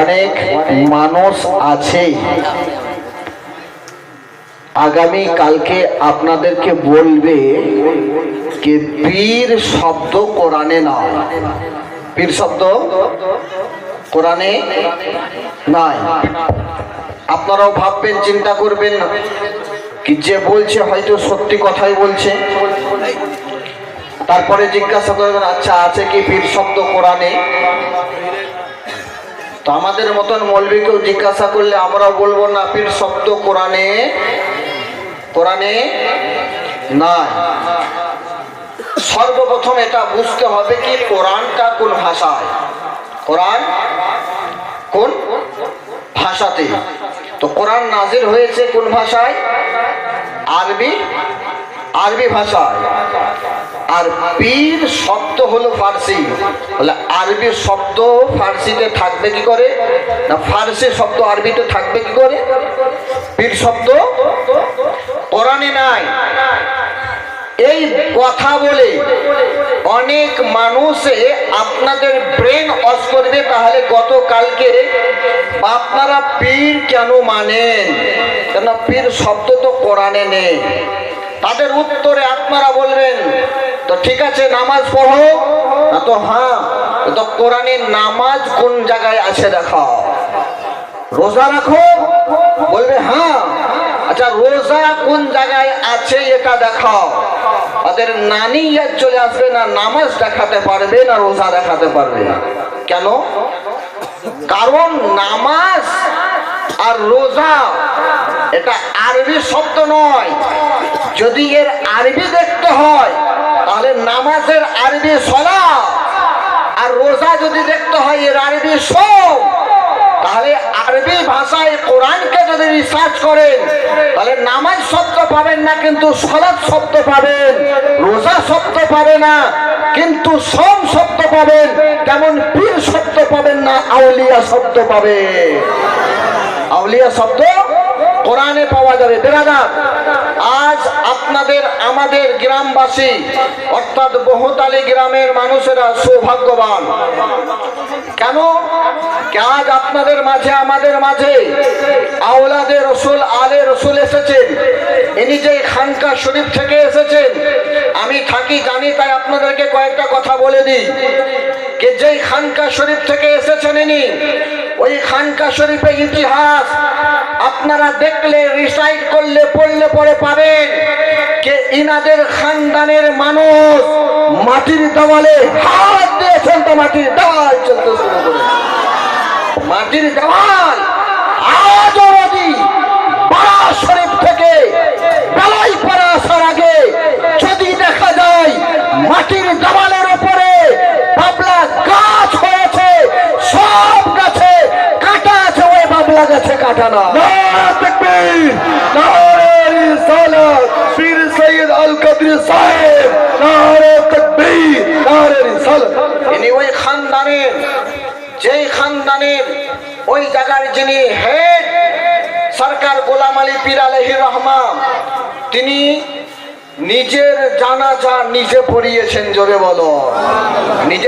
অনেক মানুষ আছে। আগামী কালকে আপনাদেরকে বলবে যে পীর শব্দ কোরআনে না। পীর শব্দ কোরআনে নাই। আপনারাও ভাববেন, চিন্তা করবেন কি যে বলছে, হয়তো সত্যি কথাই বলছে। তারপরে জিজ্ঞাসা করবেন আচ্ছা আছে কি পীর শব্দ কোরআনে? তো আমাদের মতন মৌলবীকেও জিজ্ঞাসা করলে আমরা বলব না পীর শব্দ কোরআনে কোরআনে নাই। সর্বপ্রথম এটা বুঝতে হবে কি কোরআনটা কোন ভাষায়? কোরআন কোন ভাষাতে তো কোরআন নাজির হয়েছে কোন ভাষায়? আরবি আরবি ভাষায়। আর পীর শব্দ হলো ফার্সি। বলে আরবি শব্দ ফার্সিতে থাকবে কি করে? না, ফার্সি শব্দ আরবিতে থাকবে কি করে? পীর শব্দ কোরআনে নাই। এই কথা বলে অনেক মানুষে আপনাদের ব্রেন অস করবে, তাহলে গতকালকে আপনারা পীর কেন মানেন? কেন পীর শব্দ তো কোরআনে নেই। তাদের উত্তরে আপনারা বলবেন ঠিক আছে, নামাজ পড়ো। না তো হ্যাঁ তো কোরআনের নামাজ কোন জায়গায় আছে দেখাও রোজা রাখো, বলবে হ্যাঁ। আচ্ছা রোজা কোন জায়গায় আছে এটা দেখাও ওদের নানি চলে আসবে না, নামাজ দেখাতে পারবে না, রোজা দেখাতে পারবে কেন? কারণ নামাজ আর রোজা, এটা আরবি শব্দ নয়। যদি এর আরবি দেখতে হয় তাহলে নামাজের আরবি সলা আর রোজা যদি দেখতে হয় এর আরবি সোম, তাহলে আরবি ভাষায় কোরআনকে যদি রিসার্চ করেন, তাহলে নামাজ শব্দ পাবেন না, কিন্তু সলাৎ শব্দ পাবেন, রোজা শব্দ পাবে না, কিন্তু সোম শব্দ পাবেন তেমন পীর শব্দ পাবেন না, আউলিয়া শব্দ পাবে। আউলিয়া শব্দ কোরআনে পাওয়া যাবে। বেরাদার আজ আপনাদের, আমাদের গ্রামবাসী, অর্থাৎ বহুতালি গ্রামের মানুষেরা সৌভাগ্যবান। কেন? আজ আপনাদের মাঝে, আমাদের মাঝে আওলাদে রসুল, আলে রসুল এসেছেন। ইনি যে খানকা শরীফ থেকে এসেছেন, আমি থাকি, জানি, তাই আপনাদেরকে কয়েকটা কথা বলে দিই। যে যেই খানকা শরীফ থেকে এসেছেন ইনি, ওই খানকা শরীফের ইতিহাস আপনারা দেখলে রিসাইড করলে, পড়লে পরে পাবেন কে ইনাদের খানদানের মানুষ মাটির দেওয়ালে হাত দিয়ে তো মাটির দেওয়াল চলতে মাটির দেওয়াল আজ অবধি পাড়া শরীফ থেকে বেলাই পাড়া আসার আগে যদি দেখা যায় মাটির দেওয়ালের উপরে বাবলা গাছ হয়েছে সব গাছে কাটা আছে ওই বাবলা গাছে কাটা পীর সৈয়দ আল কদর সাহেব। নারে তকবীর নারে রিসালাত ইনি ওই খানদানের যেই খানদানের ওই জায়গার যিনি হেড সরকার গোলাম আলী পীর রহমান তিনি নিজের জানাজা নিজে পড়িয়েছেন জোরে বলো। নিজের